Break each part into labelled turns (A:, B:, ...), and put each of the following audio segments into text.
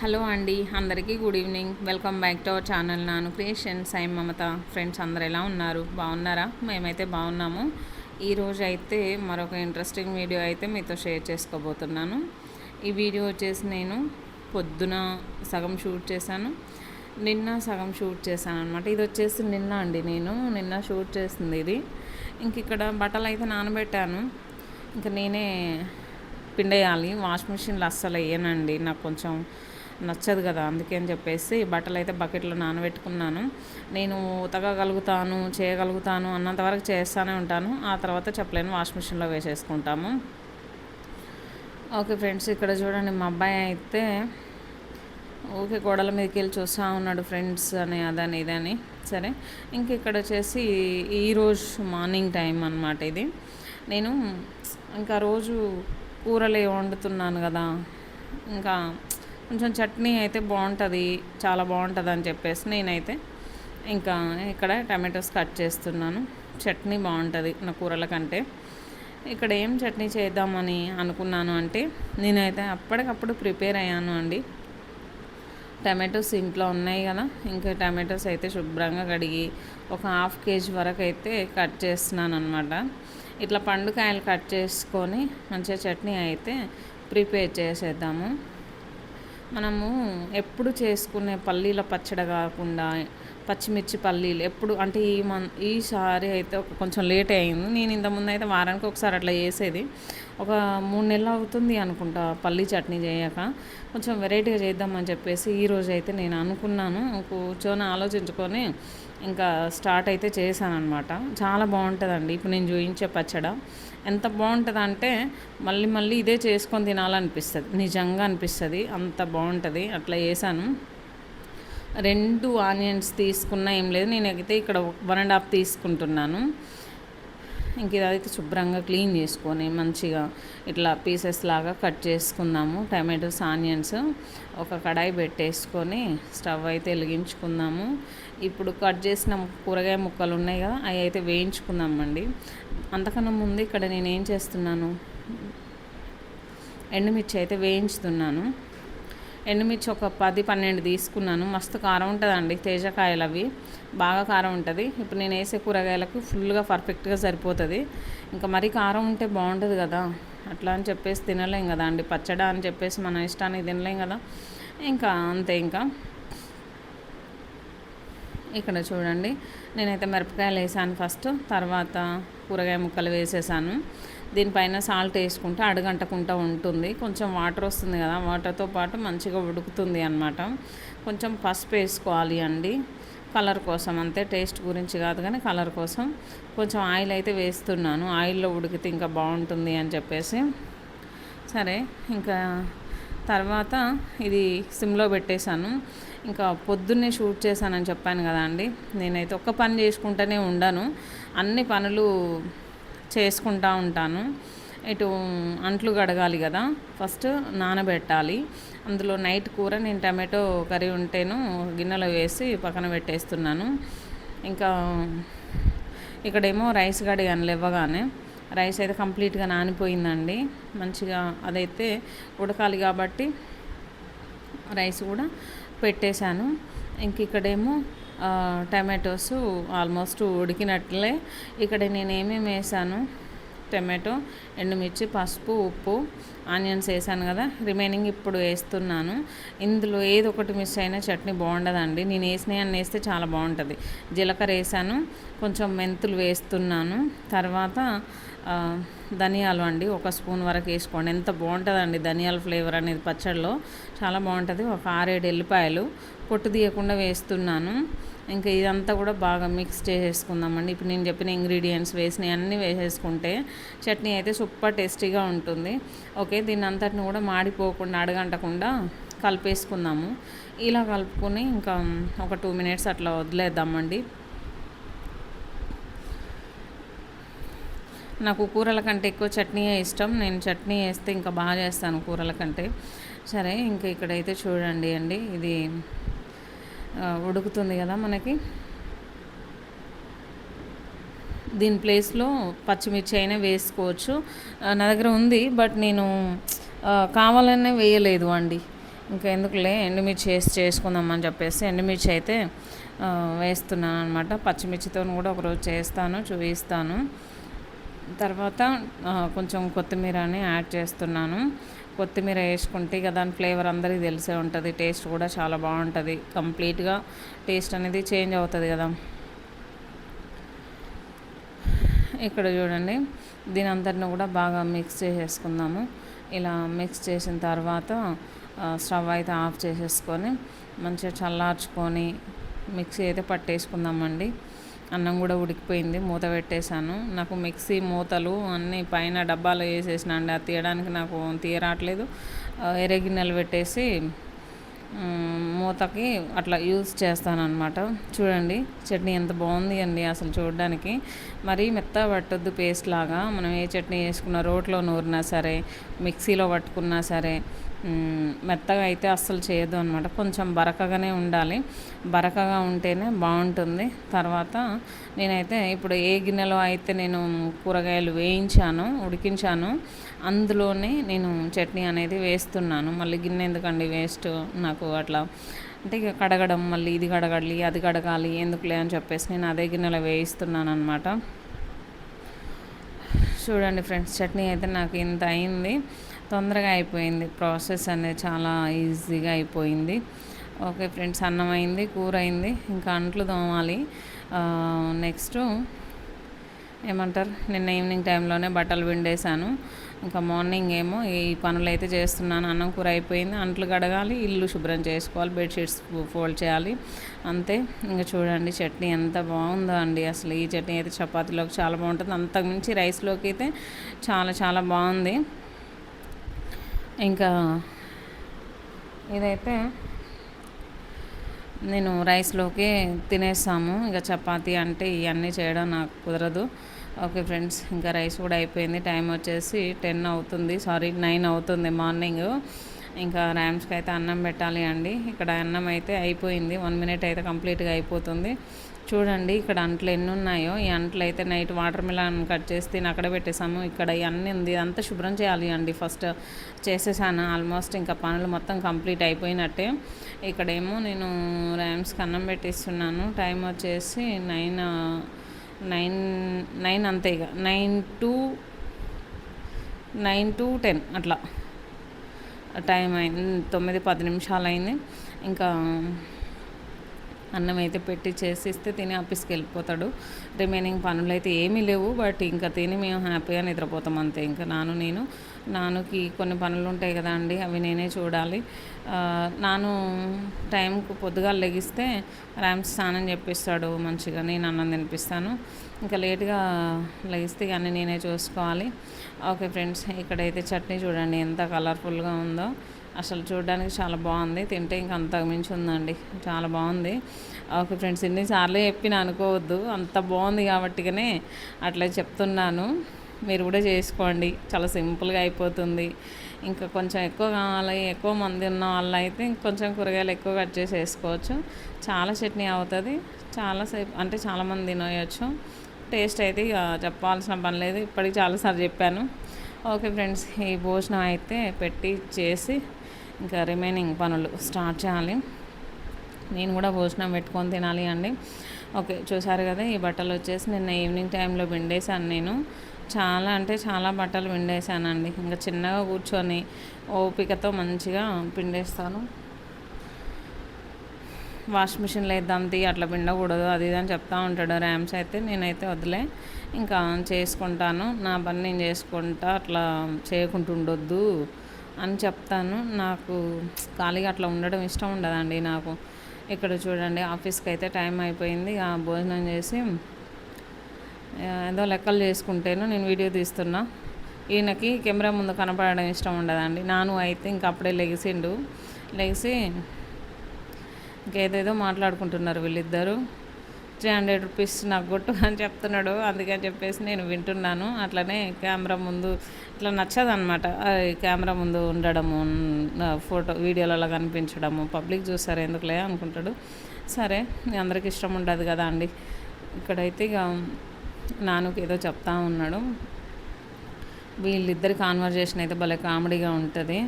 A: Hello అండి అందరికీ good evening. Welcome back to our channel Nanu creation. Same Mamata friends అందరు ఎలా ఉన్నారు? బాగున్నారా? మేమైతే బాగున్నాము. ఈరోజు అయితే మరొక ఇంట్రెస్టింగ్ వీడియో అయితే మీతో షేర్ చేసుకోబోతున్నాను. ఈ వీడియో వచ్చేసి నేను పొద్దున సగం షూట్ చేశాను. నిన్న సగం షూట్ చేశాను అనమాట ఇది వచ్చేసి నిన్న అండి నేను. నిన్న షూట్ చేసింది ఇది. ఇంక ఇక్కడ బట్టలు అయితే నానబెట్టాను. ఇంకా నేనే పిండేయాలి. వాష్ మిషన్లో అస్సలు వేయనండి. నాకు కొంచెం నచ్చదు కదా అందుకే అని చెప్పేసి బట్టలు అయితే బకెట్లో నానబెట్టుకున్నాను. నేను ఉతకగలుగుతాను చేయగలుగుతాను అన్నంత వరకు చేస్తూనే ఉంటాను. ఆ తర్వాత చెప్పలేను వాష్ మిషన్లో వేసేసుకుంటాము. ఓకే ఫ్రెండ్స్ ఇక్కడ చూడండి మా అబ్బాయి అయితే ఓకే గోడల మీదకి వెళ్ళి చూస్తూ ఉన్నాడు ఫ్రెండ్స్ అని అదని ఇదని. సరే ఇంక ఇక్కడ వచ్చేసి ఈరోజు మార్నింగ్ టైం అనమాట ఇది. నేను ఇంకా రోజు కూరలే వండుతున్నాను కదా ఇంకా కొంచెం చట్నీ అయితే బాగుంటుంది చాలా బాగుంటుంది అని చెప్పేసి నేనైతే ఇంకా ఇక్కడ టమాటోస్ కట్ చేస్తున్నాను. చట్నీ బాగుంటుంది నా కూరల కంటే. ఇక్కడ ఏం చట్నీ చేద్దామని అనుకున్నాను అంటే నేనైతే అప్పటికప్పుడు ప్రిపేర్ అయ్యాను అండి. టమాటోస్ ఇంట్లో ఉన్నాయి కదా ఇంకా టమాటోస్ అయితే శుభ్రంగా కడిగి ఒక హాఫ్ కేజీ వరకు అయితే కట్ చేస్తున్నాను అనమాట ఇట్లా పండుకాయలు కట్ చేసుకొని మంచిగా చట్నీ అయితే ప్రిపేర్ చేసేద్దాము. మనము ఎప్పుడు చేసుకునే పల్లీల పచ్చడి కాకుండా పచ్చిమిర్చి పల్లీలు ఎప్పుడు అంటే ఈ మన్ ఈసారి అయితే కొంచెం లేట్ అయింది. నేను ఇంతకుముందు అయితే వారానికి ఒకసారి అట్లా చేసేది. ఒక మూడు నెలలు అవుతుంది అనుకుంటా పల్లీ చట్నీ చేయక. కొంచెం వెరైటీగా చేద్దామని చెప్పేసి ఈరోజు అయితే నేను అనుకున్నాను. కూర్చొని ఆలోచించుకొని ఇంకా స్టార్ట్ అయితే చేశాను అనమాట చాలా బాగుంటుందండి. ఇప్పుడు నేను చూపించే పచ్చడ. ఎంత బాగుంటుంది అంటే మళ్ళీ మళ్ళీ ఇదే చేసుకొని తినాలనిపిస్తుంది. నిజంగా అనిపిస్తుంది. అంత బాగుంటుంది. అట్లా చేశాను. రెండు ఆనియన్స్ తీసుకున్నా ఏం లేదు. నేనైతే ఇక్కడ వన్ అండ్ హాఫ్ తీసుకుంటున్నాను. ఇంక ఇదైతే శుభ్రంగా క్లీన్ చేసుకొని మంచిగా ఇట్లా పీసెస్ లాగా కట్ చేసుకుందాము. టమాటోస్ ఆనియన్స్ ఒక కడాయి పెట్టేసుకొని స్టవ్ అయితే వెలిగించుకుందాము. ఇప్పుడు కట్ చేసిన కూరగాయ ముక్కలు ఉన్నాయి కదా అవి అయితే వేయించుకుందామండి. అంతకన్నా ముందు ఇక్కడ నేను ఏం చేస్తున్నాను? ఎండుమిర్చి అయితే వేయించుతున్నాను. ఎండుమిర్చి ఒక పది పన్నెండు తీసుకున్నాను. మస్తు కారం ఉంటుందండి తేజకాయలు అవి. బాగా కారం ఉంటుంది. ఇప్పుడు నేను వేసే కూరగాయలకు ఫుల్గా పర్ఫెక్ట్గా సరిపోతుంది. ఇంకా మరీ కారం ఉంటే బాగుంటుంది కదా. అట్లా అని చెప్పేసి తినలేం కదా అండి. పచ్చడా అని చెప్పేసి మన ఇష్టానికి తినలేం కదా. ఇంకా అంతే ఇంకా. ఇక్కడ చూడండి. నేనైతే మిరపకాయలు వేసాను ఫస్ట్. తర్వాత కూరగాయ ముక్కలు వేసేసాను. దీనిపైన సాల్ట్ వేసుకుంటే అడగంటకుండా ఉంటుంది. కొంచెం వాటర్ వస్తుంది కదా వాటర్తో పాటు మంచిగా ఉడుకుతుంది అనమాట కొంచెం పసుపు వేసుకోవాలి అండి. కలర్ కోసం అంతే టేస్ట్ గురించి కాదు కానీ కలర్ కోసం. కొంచెం ఆయిల్ అయితే వేస్తున్నాను. ఆయిల్లో ఉడికితే ఇంకా బాగుంటుంది అని చెప్పేసి. సరే ఇంకా తర్వాత ఇది సిమ్లో పెట్టేశాను. ఇంకా పొద్దున్నే షూట్ చేశానని చెప్పాను కదా అండి. నేనైతే ఒక్క పని చేసుకుంటూనే ఉండను. అన్ని పనులు చేసుకుంటూ ఉంటాను. ఇటు అంట్లు కడగాలి కదా ఫస్ట్ నానబెట్టాలి. అందులో నైట్ కూర నేను టమాటో కర్రీ ఉంటేను గిన్నెలో వేసి పక్కన పెట్టేస్తున్నాను. ఇంకా ఇక్కడేమో రైస్ కడిగాను లేవగానే. రైస్ అయితే కంప్లీట్గా నానిపోయిందండి. మంచిగా అదైతే ఉడకాలి కాబట్టి రైస్ కూడా పెట్టేశాను. ఇంక ఇక్కడేమో టమాటోస్ ఆల్మోస్ట్ ఉడికినట్లే. ఇక్కడ నేను ఏమేమి వేసాను? టమాటో ఎండుమిర్చి పసుపు ఉప్పు ఆనియన్స్ వేసాను కదా. రిమైనింగ్ ఇప్పుడు వేస్తున్నాను. ఇందులో ఏది ఒకటి మిస్ అయినా చట్నీ బాగుండదండి. నేను వేసినవి అన్నీ వేస్తే చాలా బాగుంటుంది. జీలకర్ర వేసాను. కొంచెం మెంతులు వేస్తున్నాను. తర్వాత ధనియాలు అండి. ఒక స్పూన్ వరకు వేసుకోండి. ఎంత బాగుంటుందండి ధనియాల ఫ్లేవర్ అనేది పచ్చడిలో చాలా బాగుంటుంది. ఒక ఆరేడు ఎల్లిపాయలు పొట్టు తీయకుండా వేస్తున్నాను. ఇంకా ఇదంతా కూడా బాగా మిక్స్ చేసేసుకుందామండి. ఇప్పుడు నేను చెప్పిన ఇంగ్రీడియంట్స్ వేసినవి అన్నీ వేసేసుకుంటే చట్నీ అయితే సూపర్ టేస్టీగా ఉంటుంది. ఓకే దీన్ని అంతటిని కూడా మాడిపోకుండా అడగంటకుండా కలిపేసుకుందాము. ఇలా కలుపుకొని ఇంకా ఒక టూ మినిట్స్ అట్లా వదిలేద్దామండి. నాకు కూరల కంటే ఎక్కువ చట్నీయే ఇష్టం. నేను చట్నీ వేస్తే ఇంకా బాగా చేస్తాను కూరల కంటే. సరే ఇంకా ఇక్కడైతే చూడండి అండి. ఇది ఉడుకుతుంది కదా మనకి. దీని ప్లేస్లో పచ్చిమిర్చి అయినా వేసుకోవచ్చు. నా దగ్గర ఉంది బట్ నేను కావాలనే వేయలేదు అండి. ఇంకా ఎందుకులే ఎండుమిర్చి వేసి చేసుకుందామని చెప్పేసి ఎండుమిర్చి అయితే వేస్తున్నాను అనమాట పచ్చిమిర్చితో కూడా ఒకరోజు చేస్తాను చూపిస్తాను. తర్వాత కొంచెం కొత్తిమీరని యాడ్ చేస్తున్నాను. కొత్తిమీర వేసుకుంటే ఇక దాని ఫ్లేవర్ అందరికీ తెలిసే ఉంటుంది. టేస్ట్ కూడా చాలా బాగుంటుంది. కంప్లీట్గా టేస్ట్ అనేది చేంజ్ అవుతుంది కదా. ఇక్కడ చూడండి. దీని అంతటిని కూడా బాగా మిక్స్ చేసేసుకుందాము. ఇలా మిక్స్ చేసిన తర్వాత స్టవ్ అయితే ఆఫ్ చేసేసుకొని మంచిగా చల్లార్చుకొని మిక్సీ అయితే పట్టేసుకుందామండి. అన్నం కూడా ఉడికిపోయింది మూత పెట్టేశాను. నాకు మిక్సీ మూతలు అన్నీ పైన డబ్బాలో వేసేసిన అండి. అది తీయడానికి నాకు తీయరాట్లేదు. ఎరే గిన్నెలు పెట్టేసి మూతకి అట్లా యూజ్ చేస్తాను అనమాట చూడండి చట్నీ ఎంత బాగుంది అండి అసలు చూడడానికి. మరీ మెత్త పట్టొద్దు పేస్ట్ లాగా. మనం ఏ చట్నీ వేసుకున్నా రోట్లో నూరినా సరే మిక్సీలో పట్టుకున్నా సరే మెత్తగా అయితే అస్సలు చేయదు అనమాట కొంచెం బరకగానే ఉండాలి. బరకగా ఉంటేనే బాగుంటుంది. తర్వాత నేనైతే ఇప్పుడు ఏ గిన్నెలో అయితే నేను కూరగాయలు వేయించాను ఉడికించాను అందులోనే నేను చట్నీ అనేది వేస్తున్నాను. మళ్ళీ గిన్నె ఎందుకండి వేస్ట్? నాకు అట్లా అంటే ఇక కడగడం మళ్ళీ ఇది కడగాలి అది కడగాలి ఎందుకులే అని చెప్పేసి నేను అదే గిన్నెలో వేయిస్తున్నాను అనమాట చూడండి ఫ్రెండ్స్ చట్నీ అయితే నాకు ఇంత అయింది. తొందరగా అయిపోయింది. ప్రాసెస్ అనేది చాలా ఈజీగా అయిపోయింది. ఓకే ఫ్రెండ్స్ అన్నం అయింది కూర అయింది ఇంకా అంట్లు తోమాలి. నెక్స్ట్ ఏమంటారు నిన్న ఈవినింగ్ టైంలోనే బట్టలు విండేశాను. ఇంకా మార్నింగ్ ఏమో ఈ పనులు అయితే చేస్తున్నాను. అన్నం కూర అయిపోయింది అంట్లు కడగాలి ఇల్లు శుభ్రం చేసుకోవాలి బెడ్షీట్స్ ఫోల్డ్ చేయాలి. అంతే. ఇంకా చూడండి చట్నీ ఎంత బాగుందో అండి. అసలు ఈ చట్నీ అయితే చపాతీలోకి చాలా బాగుంటుంది. అంతకుమించి రైస్లోకి అయితే చాలా చాలా బాగుంది. ఇంకా ఇదైతే నేను రైస్లోకి తినేస్తాము ఇంకా చపాతి అంటే ఇవన్నీ చేయడం నాకు కుదరదు. ఓకే ఫ్రెండ్స్ ఇంకా రైస్ కూడా అయిపోయింది. టైం వచ్చేసి టెన్ అవుతుంది. సారీ నైన్ అవుతుంది మార్నింగ్. ఇంకా ర్యామ్స్కి అయితే అన్నం పెట్టాలి అండి. ఇక్కడ అన్నం అయితే అయిపోయింది. వన్ మినిట్ అయితే కంప్లీట్గా అయిపోతుంది. చూడండి ఇక్కడ అంట్లు ఎన్ని ఉన్నాయో ఈ అంట్లు అయితే నైట్ వాటర్ మిలాన్ కట్ చేసి తిని అక్కడ పెట్టేసాము ఇక్కడ ఇవన్నీ ఉంది. అంతా శుభ్రం చేయాలి అండి. ఫస్ట్ చేసేసాను. ఆల్మోస్ట్ ఇంకా పనులు మొత్తం కంప్లీట్ అయిపోయినట్టే. ఇక్కడేమో నేను ర్యామ్స్కి అన్నం పెట్టిస్తున్నాను. టైం వచ్చేసి నైన్ నైన్ నైన్ అంతే ఇక. Nine to nine to ten అట్లా. టైం అయింది. తొమ్మిది పది నిమిషాలు అయింది ఇంకా అన్నం అయితే పెట్టి చేసిస్తే తిని ఆఫీస్కి వెళ్ళిపోతాడు. రిమైనింగ్ పనులు అయితే ఏమీ లేవు. బట్ ఇంకా తిని మేము హ్యాపీగా నిద్రపోతాం అంతే. ఇంకా నాను నేను నానుకి కొన్ని పనులు ఉంటాయి కదా అండి అవి నేనే చూడాలి. నాను టైంకు పొద్దుగా లెగిస్తే ర్యామ్స్ స్నానం చెప్పిస్తాడు మంచిగా నేను అన్నం తినిపిస్తాను. ఇంకా లేట్గా లెగిస్తే కానీ నేనే చూసుకోవాలి. ఓకే ఫ్రెండ్స్ ఇక్కడైతే చట్నీ చూడండి ఎంత కలర్ఫుల్గా ఉందో. అసలు చూడడానికి చాలా బాగుంది. తింటే ఇంక అంతకుమించి మించి ఉందండి. చాలా బాగుంది. ఓకే ఫ్రెండ్స్ ఇన్నిసార్లు చెప్పిన అనుకోవద్దు. అంత బాగుంది కాబట్టిగానే అట్లా చెప్తున్నాను. మీరు కూడా చేసుకోండి. చాలా సింపుల్గా అయిపోతుంది. ఇంకా కొంచెం ఎక్కువ కావాలి ఎక్కువ మంది ఉన్న వాళ్ళు అయితే ఇంకొంచెం కూరగాయలు ఎక్కువ కట్ చేసి వేసుకోవచ్చు చాలా చట్నీ అవుతుంది. చాలాసేపు అంటే చాలామంది తినేయచ్చు టేస్ట్ అయితే ఇక చెప్పాల్సిన పని లేదు. ఇప్పటికి చాలాసార్లు చెప్పాను. ఓకే ఫ్రెండ్స్ ఈ భోజనం అయితే పెట్టి చేసి ఇంకా రిమైనింగ్ పనులు స్టార్ట్ చేయాలి. నేను కూడా భోజనం పెట్టుకొని తినాలి అండి. ఓకే చూసారు కదా ఈ బట్టలు వచ్చేసి నిన్న ఈవినింగ్ టైంలో విండేసాను నేను. చాలా అంటే చాలా బట్టలు విండేసానండి ఇంకా చిన్నగా కూర్చొని ఓపికతో మంచిగా పిండేస్తాను. వాష్ మిషన్లో వేద్దాం తీ అట్లా పిండకూడదు అది ఇది అని చెప్తా ఉంటాడు ర్యామ్స్ అయితే నేనైతే వదిలే. ఇంకా చేసుకుంటాను. నా పని నేను చేసుకుంటా అట్లా చేయకుండా ఉండొద్దు అని చెప్తాను. నాకు ఖాళీగా అట్లా ఉండడం ఇష్టం ఉండదండి నాకు. ఇక్కడ చూడండి ఆఫీస్కి అయితే టైం అయిపోయింది. ఆ భోజనం చేసి ఏదో లెక్కలు చేసుకుంటేను నేను వీడియో తీస్తున్నా. ఈయనకి కెమెరా ముందు కనపడడం ఇష్టం ఉండదండి. నాను అయితే ఇంక అప్పుడే లెగిసిండు. లెగిసి ఇంకేదేదో మాట్లాడుకుంటున్నారు వీళ్ళిద్దరూ. త్రీ హండ్రెడ్ రూపీస్ నాకు కొట్టు అని చెప్తున్నాడు. అందుకని చెప్పేసి నేను వింటున్నాను. అట్లనే కెమెరా ముందు ఇట్లా నచ్చదు అనమాట కెమెరా ముందు ఉండడము ఫోటో వీడియోలలో కనిపించడము. పబ్లిక్ చూస్తారు ఎందుకులే అనుకుంటాడు. సరే అందరికి ఇష్టం ఉండదు కదా అండి. ఇక్కడైతే ఇక నాన్నకి ఏదో చెప్తా ఉన్నాడు. వీళ్ళిద్దరి కాన్వర్జేషన్ అయితే భలే కామెడీగా ఉంటుంది.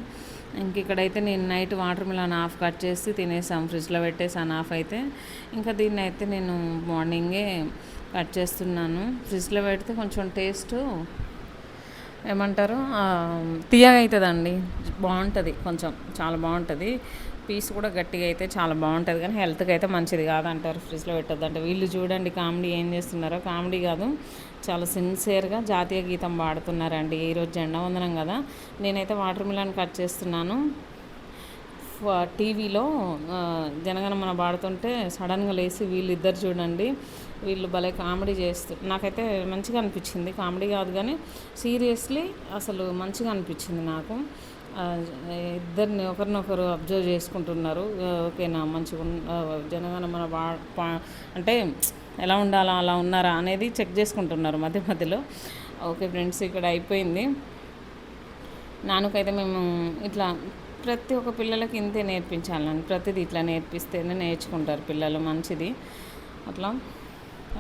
A: ఇంక ఇక్కడైతే నేను night watermelon half cut చేసి తినేసాం ఫ్రిడ్జ్లో పెట్టేసాను ఆఫ్ అయితే ఇంకా దీన్ని అయితే నేను మార్నింగే కట్ చేస్తున్నాను. ఫ్రిడ్జ్లో పెడితే కొంచెం టేస్ట్ ఏమంటారు? తీయగా అవుతుందండి బాగుంటుంది కొంచెం. చాలా బాగుంటుంది పీస్ కూడా గట్టిగా అయితే చాలా బాగుంటుంది కానీ హెల్త్కి అయితే మంచిది కాదంటారు ఫ్రిడ్జ్లో పెట్టద్దు అంటే వీళ్ళు చూడండి కామెడీ ఏం చేస్తున్నారో. కామెడీ కాదు. చాలా సిన్సియర్గా జాతీయ గీతం పాడుతున్నారండి. ఈరోజు జెండా వందనం కదా. నేనైతే వాటర్ మిలన్ కట్ చేస్తున్నాను. టీవీలో జనగణమన పాడుతుంటే సడన్గా లేచి వీళ్ళిద్దరు చూడండి. వీళ్ళు భలే కామెడీ చేస్తూ నాకైతే మంచిగా అనిపించింది. కామెడీ కాదు కానీ సీరియస్లీ అసలు మంచిగా అనిపించింది నాకు. ఇద్దరిని ఒకరినొకరు అబ్జర్వ్ చేసుకుంటున్నారు. ఓకేనా మంచిగా ఉన్- ఆ, జనగణమన అంటే ఎలా ఉండాలా అలా ఉన్నారా అనేది చెక్ చేసుకుంటున్నారు మధ్య మధ్యలో. ఓకే ఫ్రెండ్స్ ఇక్కడ అయిపోయింది. నాన్నకైతే మేము ఇట్లా ప్రతి ఒక్క పిల్లలకి ఇంతే నేర్పించాలని ప్రతిదీ ఇట్లా నేర్పిస్తేనే నేర్చుకుంటారు పిల్లలు మంచిది. అట్లా.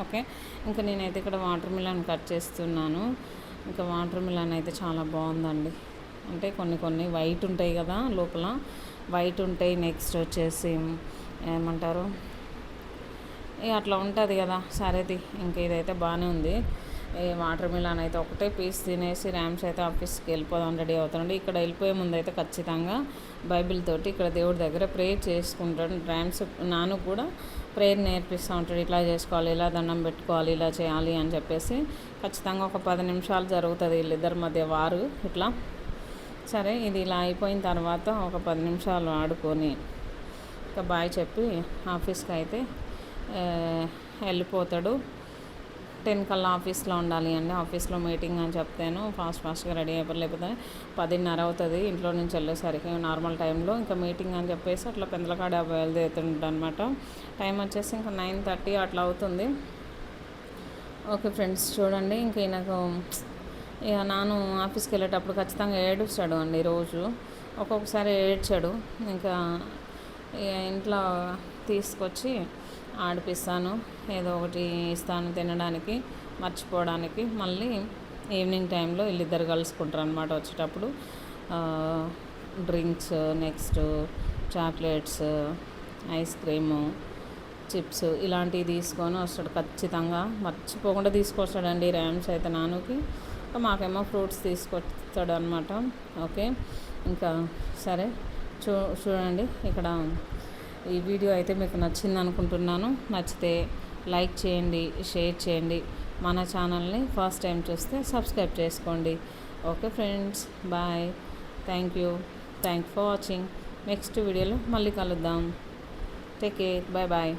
A: ఓకే. ఇంకా నేనైతే ఇక్కడ వాటర్ మిలన్ కట్ చేస్తున్నాను. ఇంకా వాటర్ మిలన్ అయితే చాలా బాగుందండి. అంటే కొన్ని కొన్ని వైట్ ఉంటాయి కదా లోపల. వైట్ ఉంటాయి నెక్స్ట్ వచ్చేసి ఏమంటారు? అట్లా ఉంటుంది కదా సరేది ఇంకా ఇదైతే బాగానే ఉంది. ఈ వాటర్ మిలాన్ అయితే ఒకటే పీస్ తినేసి ర్యామ్స్ అయితే ఆఫీస్కి వెళ్ళిపోదాం రెడీ అవుతాడు ఇక్కడ వెళ్ళిపోయే ముందు అయితే ఖచ్చితంగా బైబిల్ తోటి ఇక్కడ దేవుడి దగ్గర ప్రేయర్ చేసుకుంటాడు ర్యామ్స్ నాను కూడా ప్రేయర్ నేర్పిస్తూ ఉంటాడు. ఇట్లా చేసుకోవాలి ఇలా దండం పెట్టుకోవాలి ఇలా చేయాలి అని చెప్పేసి ఖచ్చితంగా ఒక పది నిమిషాలు జరుగుతుంది వీళ్ళిద్దరి మధ్య వారు ఇట్లా. సరే ఇది ఇలా అయిపోయిన తర్వాత ఒక పది నిమిషాలు ఆడుకొని ఇంకా బాయ్ చెప్పి ఆఫీస్కి అయితే వెళ్ళిపోతాడు. టెన్ కల్లా ఆఫీస్లో ఉండాలి అండి. ఆఫీస్లో మీటింగ్ అని చెప్తాను ఫాస్ట్ ఫాస్ట్గా రెడీ అయిపోయి లేకపోతే పదిన్నర అవుతుంది. ఇంట్లో నుంచి వెళ్ళేసరికి నార్మల్ టైంలో ఇంకా మీటింగ్ అని చెప్పేసి అట్లా పెందలకాడ బయలుదేరుతుంటా అనమాట టైం వచ్చేసి ఇంకా నైన్ థర్టీ అట్లా అవుతుంది. ఓకే ఫ్రెండ్స్ చూడండి. ఇంకా నాకు ఇక నాను ఆఫీస్కి వెళ్ళేటప్పుడు ఖచ్చితంగా ఏడుస్తాడు అండి రోజు. ఒక్కొక్కసారి ఏడ్చాడు. ఇంకా ఇక ఇంట్లో తీసుకొచ్చి ఆడిపిస్తాను. ఏదో ఒకటి ఇస్తాను తినడానికి మర్చిపోవడానికి. మళ్ళీ ఈవినింగ్ టైంలో వీళ్ళిద్దరు కలుసుకుంటారు అనమాట వచ్చేటప్పుడు drinks next chocolates ice cream chips ఇలాంటివి తీసుకొని వస్తాడు ఖచ్చితంగా. మర్చిపోకుండా తీసుకొస్తాడండి ర్యామ్స్ అయితే నానుకి. మాకేమో ఫ్రూట్స్ తీసుకొస్తాడు అనమాట ఓకే. ఇంకా సరే చూ చూడండి. ఇక్కడ ఈ వీడియో అయితే మీకు నచ్చింది అనుకుంటున్నాను. నచ్చితే లైక్ చేయండి షేర్ చేయండి. మన ఛానల్ని ఫస్ట్ టైం చూస్తే సబ్స్క్రైబ్ చేసుకోండి. Okay friends bye. Thank you. Thank for watching. Next వీడియోలో మళ్ళీ కలుద్దాం. Take care. Bye bye.